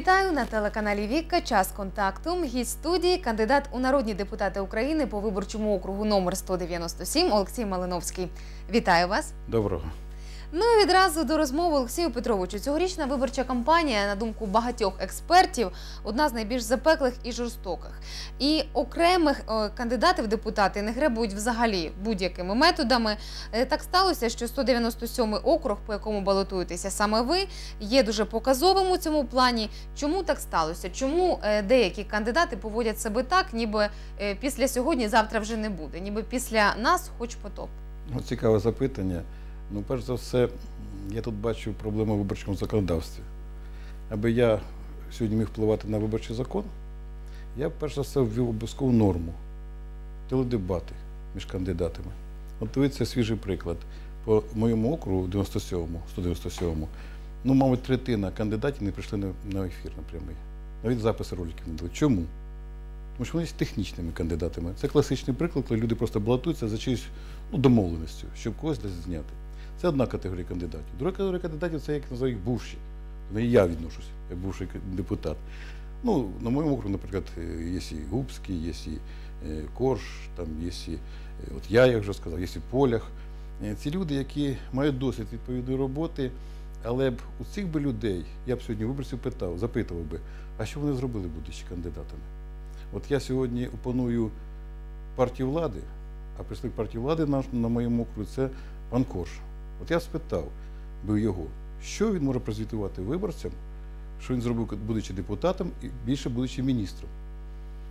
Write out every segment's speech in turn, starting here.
Вітаю на телеканалі Вікка. Час контакту. Гість студії, кандидат у народні депутати України по виборчому округу номер 197 Олексій Малиновський. Вітаю вас. Доброго. Ну і відразу до розмови Олексію Петровичу. Цьогорічна виборча кампанія, на думку багатьох експертів, одна з найбільш запеклих і жорстоких. І окремих е, кандидатів депутати не гребують взагалі будь-якими методами. Е, Так сталося, що 197 округ, по якому балотуєтеся саме ви, є дуже показовим у цьому плані. Чому так сталося? Чому е, деякі кандидати поводять себе так, ніби після сьогодні завтра вже не буде, ніби після нас хоч потоп? Ну, цікаве запитання. Ну, перш за все, я тут бачу проблему в виборчому законодавстві. Аби я сьогодні міг впливати на виборчий закон, я перш за все ввів обов'язкову норму теледебати між кандидатами. От дивіться свіжий приклад. По моєму округу, 97-му, 197-му, ну, мабуть, третина кандидатів не прийшли на, ефір на прямий. Навіть записи роликів не дали. Чому? Тому що вони є технічними кандидатами. Це класичний приклад, коли люди просто балотуються за чиюсь ну, домовленістю, щоб когось десь зняти. Це одна категорія кандидатів. Друга категорія кандидатів це, як називають, бувші. Ну, і я відношусь, як бувший депутат. Ну, на моєму округу, наприклад, е, є і Губський, є і е, Корж, там є і, е, от я, як вже сказав, є і Полях. Ці люди, які мають досвід відповідної роботи, але б у цих би людей, я б сьогодні виборців питав, запитував би, а що вони зробили, будучи кандидатами? От я сьогодні опоную партію влади, а представник партії влади на, на моєму окрузі це пан Корж. От я спитав би його, що він може прозвітувати виборцям, що він зробив, будучи депутатом і більше будучи міністром.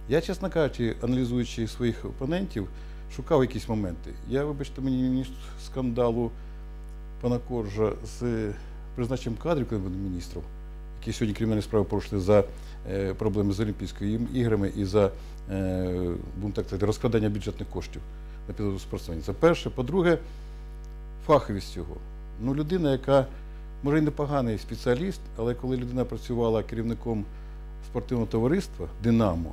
Я, чесно кажучи, аналізуючи своїх опонентів, шукав якісь моменти. Я, вибачте, мені міністр скандалу пана Коржа з призначенням кадрів, коли він міністром, які сьогодні кримінальні справи порушили за е, проблеми з Олімпійськими іграми і за е, так сказати, розкрадання бюджетних коштів на підрозділ спортсменів. Це перше. По-друге, фаховість цього. Ну, людина, яка може і непоганий спеціаліст, але коли людина працювала керівником спортивного товариства Динамо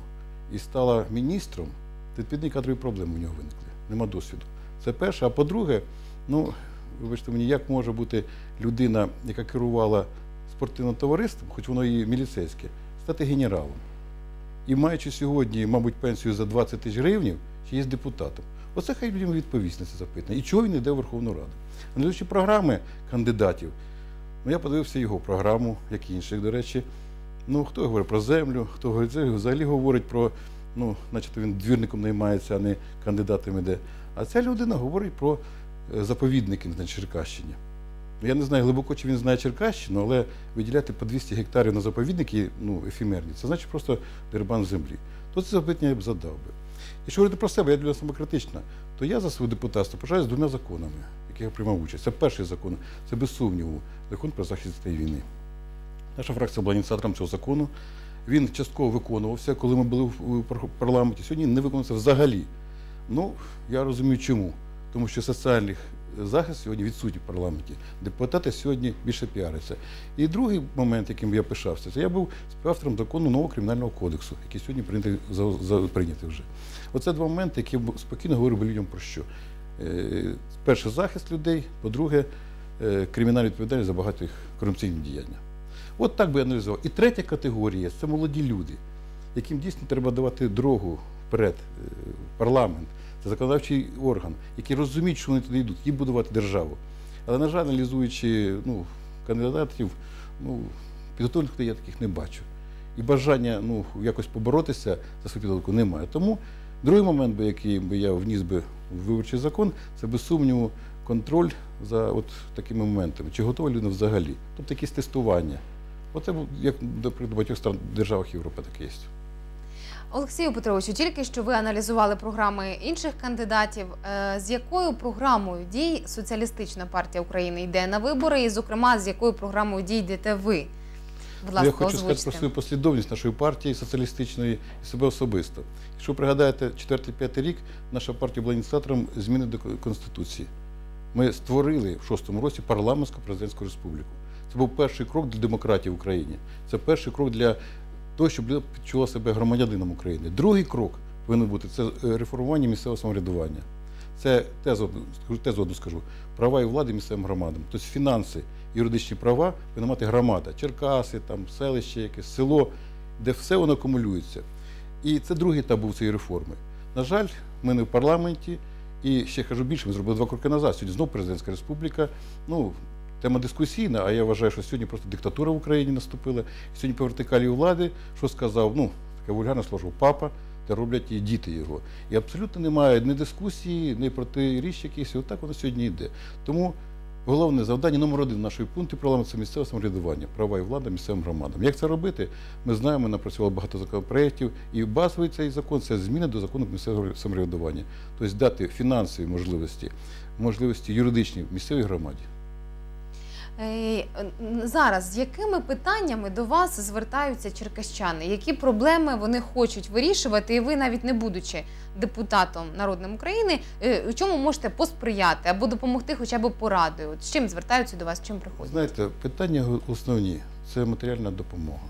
і стала міністром, то відповідні кадрові проблеми у нього виникли. Нема досвіду. Це перше. А по-друге, ну, вибачте мені, як може бути людина, яка керувала спортивним товариством, хоч воно і міліцейське, стати генералом. І маючи сьогодні, мабуть, пенсію за 20 тисяч гривень, чи є депутатом. Оце хай людям відповість на це запитання. І чого він йде в Верховну Раду? Аналізуючи програми кандидатів, ну я подивився його програму, як і інших, до речі. Ну, хто говорить про землю, хто говорить, взагалі говорить про, ну, начебто він двірником наймається, а не кандидатом іде. А ця людина говорить про е, заповідники на Черкащині. Я не знаю глибоко, чи він знає Черкащину, але виділяти по 200 гектарів на заповідники, ну, ефемерні, це значить просто дербан землі. То це запитання я б задав би. І що говорити про себе, я для самокритична, то я за своє депутатство пишаюсь двома законами, яких я приймав участь. Це перший закон, це без сумніву, закон про захист дітей війни. Наша фракція була ініціатором цього закону. Він частково виконувався, коли ми були в парламенті. Сьогодні не виконується взагалі. Ну, я розумію, чому. Тому що соціальний захист сьогодні відсутній в парламенті. Депутати сьогодні більше піаряться. І другий момент, яким я пишався, це я був співавтором закону нового кримінального кодексу, який сьогодні прийнятий, за, вже. Оце два моменти, які б спокійно говорив би людям про що. Е, перше, захист людей, по-друге, е, кримінальна відповідальність за багато їх корупційні діяння. От так би я аналізував. І третя категорія це молоді люди, яким дійсно треба давати дорогу вперед, е, в парламент, це законодавчий орган, які розуміють, що вони туди йдуть, їм будувати державу. Але, на жаль, аналізуючи ну, кандидатів, ну, підготовлених людей я таких не бачу. І бажання ну, якось поборотися за свою підготовку немає. Тому другий момент, який би я вніс би в виборчий закон, це без сумніву контроль за от такими моментами. Чи готова людина взагалі? Тобто якісь тестування. Оце як до в багатьох державах Європи таке є. Олексію Петровичу, тільки що ви аналізували програми інших кандидатів. Е, З якою програмою дій Соціалістична партія України йде на вибори, і, зокрема, з якою програмою дій йдете ви? Будь ласка, я хочу сказати про свою послідовність нашої партії соціалістичної і себе особисто. Якщо ви пригадаєте, 4-5 рік наша партія була ініціатором зміни до Конституції. Ми створили в шостому році парламентську президентську республіку. Це був перший крок для демократії в Україні. Це перший крок для того, щоб людина відчула себе громадянином України. Другий крок повинен бути це е, реформування місцевого самоврядування. Це тезу, тезу одну скажу. Права і влади місцевим громадам. Тобто фінанси, юридичні права повинна мати громада, Черкаси, там, селище, якесь село, де все воно акумулюється. І це другий етап був цієї реформи. На жаль, ми не в парламенті, і ще кажу більше, ми зробили два кроки назад. Сьогодні знову президентська республіка. Ну, тема дискусійна, а я вважаю, що сьогодні просто диктатура в Україні наступила. Сьогодні по вертикалі влади, що сказав, ну, таке вульгарне слово, папа, та роблять і діти його. І абсолютно немає ні дискусії, ні протиріч якихось. І отак воно сьогодні йде. Тому головне завдання номер один нашої пункти парламенту це місцеве самоврядування, права і влада місцевим громадам. Як це робити? Ми знаємо, напрацювали багато законопроєктів, і базовий цей закон це зміни до закону місцеве самоврядування. Тобто дати фінансові можливості, можливості юридичні в місцевій громаді. Е, Зараз з якими питаннями до вас звертаються черкащани? Які проблеми вони хочуть вирішувати? І ви, навіть не будучи депутатом народним України, е, у чому можете посприяти або допомогти хоча б порадою? З чим звертаються до вас? Чим приходять? Знаєте, питання основні це матеріальна допомога.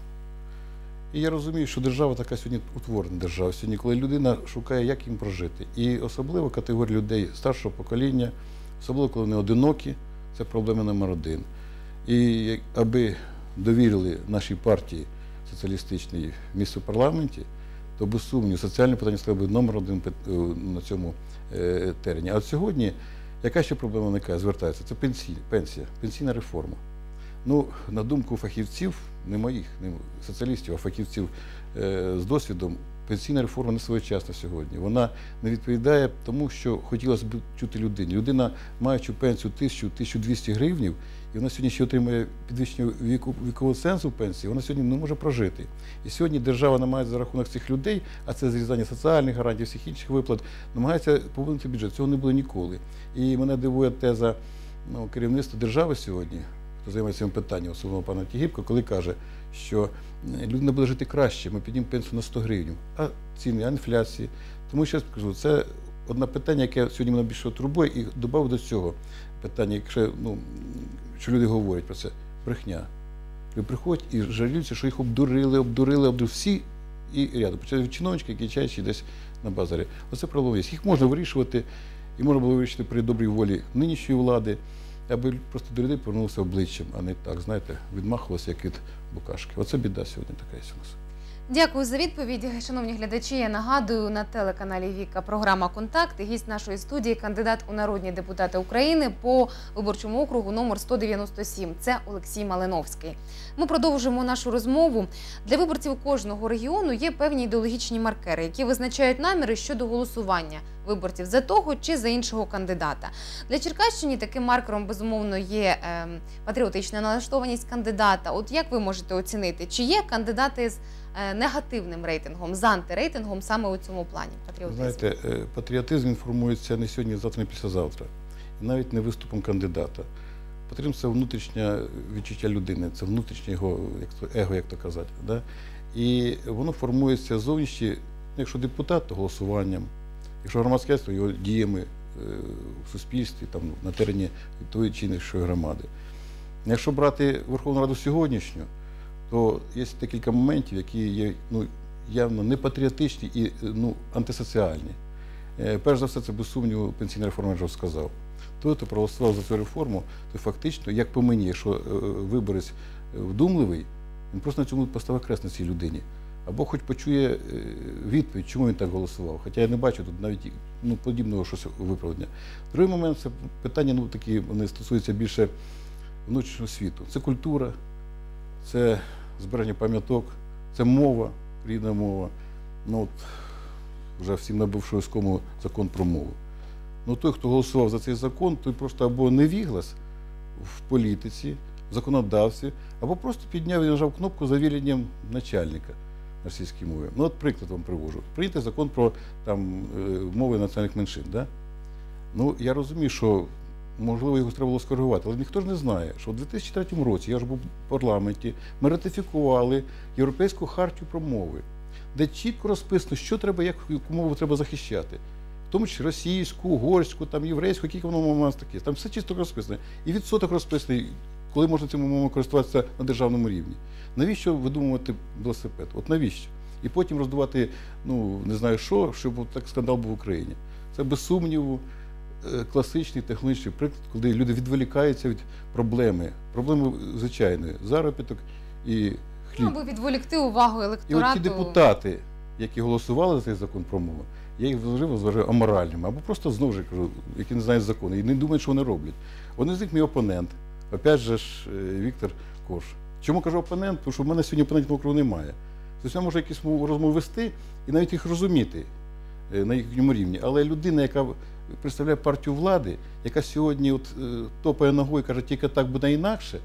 І я розумію, що держава така сьогодні утворена держава. Сьогодні, коли людина шукає, як їм прожити. І особливо категорія людей старшого покоління, особливо коли вони одинокі, це проблема номер один. І аби довірили нашій партії соціалістичній місце в парламенті, то без сумніву соціальне питання стало б номер один е, на цьому е, терені. А от сьогодні яка ще проблема виникає, звертається? Це пенсія, пенсія, пенсійна реформа. Ну, на думку фахівців, не моїх, не соціалістів, а фахівців е, з досвідом, пенсійна реформа не своєчасна сьогодні. Вона не відповідає тому, що хотілося б чути людині. Людина, маючи пенсію 1000-1200 гривнів, і вона сьогодні ще отримує підвищення віку, вікового сенсу пенсії, вона сьогодні не може прожити. І сьогодні держава намагається за рахунок цих людей, а це зрізання соціальних гарантій, всіх інших виплат, намагається повернути бюджет. Цього не було ніколи. І мене дивує теза ну, керівництва держави сьогодні, займається цим питанням, особливо пана Тігіпко, коли каже, що е, людина буде жити краще, ми піднімемо пенсію на 100 гривень. А ціни, а інфляції. Тому що я скажу, це одне питання, яке сьогодні мене більше турбує, і додав до цього питання, якщо ну, що люди говорять про це, брехня. Люди приходять і жаліються, що їх обдурили, обдурили, обдурили всі і рядом. Почали чиновнички, які чаючи десь на базарі. Оце проблема є. Їх можна вирішувати, і можна було вирішити при добрій волі нинішньої влади, аби просто до людей повернувся обличчям, а не так, знаєте, відмахувалося як від букашки. Оце біда сьогодні така є у нас. Дякую за відповідь, шановні глядачі. Я нагадую на телеканалі Віка програма Контакт. Гість нашої студії кандидат у народні депутати України по виборчому округу номер 197. Це Олексій Малиновський. Ми продовжуємо нашу розмову. Для виборців кожного регіону є певні ідеологічні маркери, які визначають наміри щодо голосування виборців за того чи за іншого кандидата. Для Черкащини таким маркером безумовно є ем, патріотична налаштованість кандидата. От як ви можете оцінити, чи є кандидати з негативним рейтингом, з антирейтингом саме у цьому плані патріотизму? Знаєте, е, патріотизм інформується не сьогодні, завтра, не післязавтра. І навіть не виступом кандидата. Патріотизм – це внутрішнє відчуття людини, це внутрішнє його его, як то казати. Да? І воно формується зовнішні, якщо депутат, то голосуванням, якщо громадське, його діями е, в суспільстві, там, на терені тої чи іншої громади. Якщо брати Верховну Раду сьогоднішню, то є декілька моментів, які є ну, явно не патріотичні і ну, антисоціальні. Е, Перш за все, це без сумніву пенсійна реформа, вже сказав. Той, хто проголосував за цю реформу, то фактично, як по мені, якщо е, виборець е, вдумливий, він просто на цьому поставив крест на цій людині. Або хоч почує відповідь, чому він так голосував. Хоча я не бачу тут навіть ну, подібного щось виправдання. Другий момент це питання, ну такі вони стосуються більше внутрішнього світу. Це культура, це збереження пам'яток, це мова, рідна мова. Ну, от, вже всім набувши оскому закон про мову. Ну той, хто голосував за цей закон, той просто або невіглас в політиці, в законодавстві, або просто підняв і нажав кнопку за віренням начальника на російській мові. Ну, от приклад вам привожу. Прийнятий закон про там, е, мови національних меншин. Да? Ну, я розумію, що можливо його треба було скоригувати, але ніхто ж не знає, що у 2003 році я ж був в парламенті, ми ратифікували Європейську хартію про мови, де чітко розписано, що треба, як яку мову треба захищати. В тому числі російську, угорську, там, єврейську, які воно нас такі. Там все чисто розписано. І відсоток розписаний, коли можна цими мовами користуватися на державному рівні. Навіщо видумувати велосипед? От навіщо? І потім роздувати, ну не знаю що, щоб так скандал був в Україні. Це без сумніву класичний технологічний приклад, коли люди відволікаються від проблеми. Проблеми звичайної заробіток і хліб. Ну, аби відволікти увагу І електорату. от ті депутати, які голосували за цей закон про мову, я їх взагалі вважаю аморальними, або просто знову ж кажу, які не знають закону і не думають, що вони роблять. Один з них мій опонент, опять же ж е, Віктор Кош. Чому кажу опонент? Тому що в мене сьогодні опонентів округу немає. Тобто я можу якісь розмови вести і навіть їх розуміти е, на їхньому рівні. Але людина, яка представляє партію влади, яка сьогодні от, е, топає ногою і каже, тільки так буде інакше,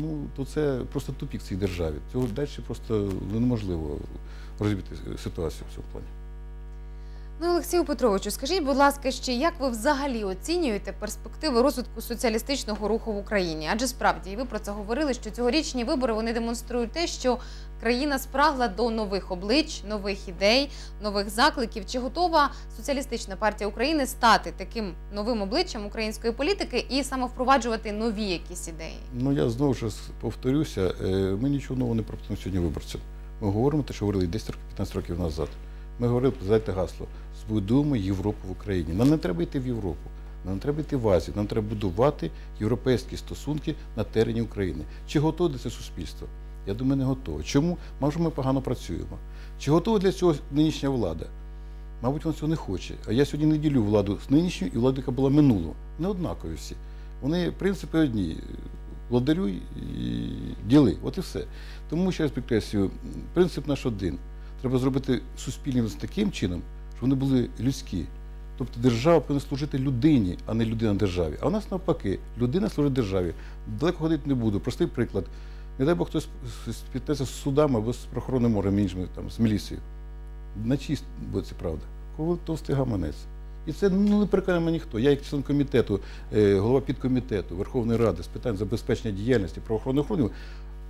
ну то це просто тупік цій державі. Цього далі просто неможливо розуміти ситуацію в цьому плані. Ну, Олексію Петровичу, скажіть, будь ласка, ще як ви взагалі оцінюєте перспективи розвитку соціалістичного руху в Україні? Адже справді, і ви про це говорили, що цьогорічні вибори вони демонструють те, що країна спрагла до нових облич, нових ідей, нових закликів. Чи готова соціалістична партія України стати таким новим обличчям української політики і самовпроваджувати нові якісь ідеї? Ну я знову ж повторюся, е, ми нічого нового не пропонуємо сьогодні виборцям. Ми говоримо те, що говорили 10 років, 15 років назад. Ми говорили, задайте гасло, збудуємо Європу в Україні. Нам не треба йти в Європу, нам не треба йти в Азію, нам треба будувати європейські стосунки на терені України. Чи готове до цього суспільство? Я думаю, не готове. Чому? Може, ми погано працюємо. Чи готова для цього нинішня влада? Мабуть, вона цього не хоче. А я сьогодні не ділю владу з нинішньою і владу, яка була минулого. Не однакові всі. Вони, принципи, одні. Владарюй і діли. От і все. Тому ще раз підкреслюю, принцип наш один. Треба зробити суспільність таким чином, щоб вони були людські. Тобто держава повинна служити людині, а не людина державі. А у нас навпаки, людина служить державі. Далеко ходити не буду. Простий приклад. Не дай Бог хтось спітнеться з судами або з прохоронним органом іншими, там, з міліцією. На чиїй буде це правда? Кого товстий гаманець. І це ну, не переконає мене ніхто. Я, як член комітету, е, голова підкомітету Верховної Ради з питань забезпечення діяльності правоохоронних органів,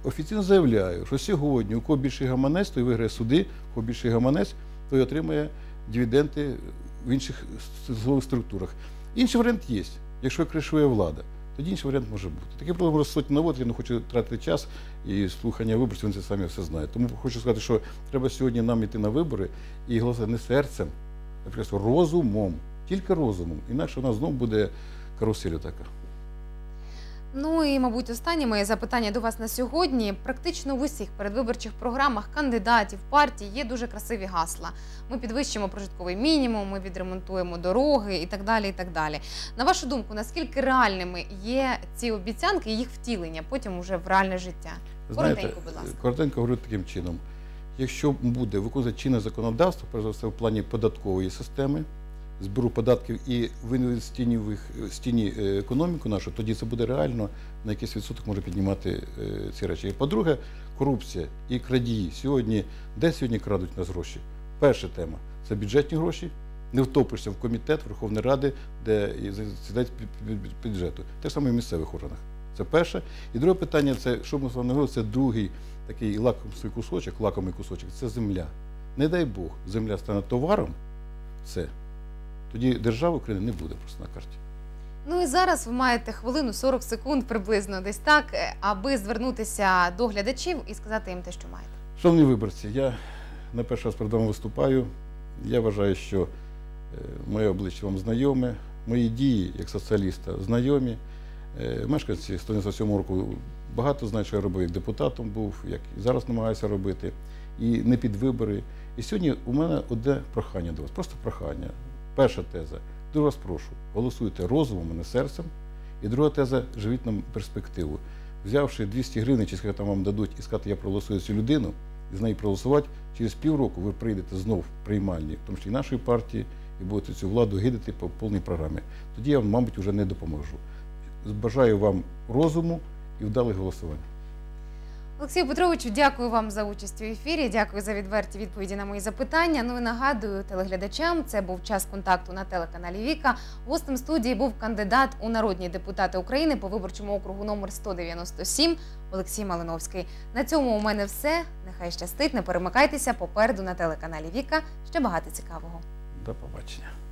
офіційно заявляю, що сьогодні у кого більший гаманець, той виграє суди, у кого більший гаманець, той отримає дивіденди в інших силових структурах. Інший варіант є, якщо кришує влада. Тоді інший варіант може бути. Таке проблем може сотні наводити, я не хочу тратити час і слухання виборців, вони це самі все знають. Тому хочу сказати, що треба сьогодні нам йти на вибори і голосувати не серцем, а просто розумом, тільки розумом. Інакше у нас знову буде карусель така. Ну і, мабуть, останнє моє запитання до вас на сьогодні. Практично в усіх передвиборчих програмах кандидатів партій є дуже красиві гасла. Ми підвищимо прожитковий мінімум, ми відремонтуємо дороги і так далі. І так далі. На вашу думку, наскільки реальними є ці обіцянки і їх втілення потім уже в реальне життя? Знаєте, Коротенько, будь ласка. коротенько говорю таким чином. Якщо буде виконувати чинне законодавство, перш за все в плані податкової системи, збору податків і в їх- з тіні е, економіку нашу, тоді це буде реально на якийсь відсоток може піднімати е, ці речі. І по-друге, корупція і крадії. Сьогодні, де сьогодні крадуть нас гроші? Перша тема це бюджетні гроші. Не втопишся в комітет Верховної Ради, де під бюджету. Те ж саме в місцевих органах. Це перше. І друге питання це, що ми з вами говорили, це другий такий лакомий кусочок, лакомий кусочок це земля. Не дай Бог, земля стане товаром, це. Тоді держави України не буде просто на карті. Ну і зараз ви маєте хвилину 40 секунд приблизно десь так, е, аби звернутися до глядачів і сказати їм те, що маєте. Шановні виборці, я не перший раз перед вами виступаю. Я вважаю, що е, моє обличчя вам знайоме, мої дії як соціаліста знайомі. Е, Мешканці 197 року багато знають, що я робив як депутатом був, як і зараз намагаюся робити, і не під вибори. І сьогодні у мене одне прохання до вас, просто прохання. Перша теза. Дуже вас прошу, голосуйте розумом, а не серцем. І друга теза живіть нам перспективу. Взявши 200 гривень, чи скільки там вам дадуть, і сказати, я проголосую цю людину, і з нею проголосувати, через півроку ви прийдете знов в приймальні, в тому числі і нашої партії, і будете цю владу гидати по повній програмі. Тоді я вам, мабуть, вже не допоможу. Бажаю вам розуму і вдалих голосувань. Олексію Петровичу, дякую вам за участь у ефірі. Дякую за відверті відповіді на мої запитання. Ну і нагадую телеглядачам, це був час контакту на телеканалі Віка. Гостем студії був кандидат у народні депутати України по виборчому округу номер 197 Олексій Малиновський. На цьому у мене все. Нехай щастить, не перемикайтеся попереду на телеканалі Віка. Ще багато цікавого. До побачення.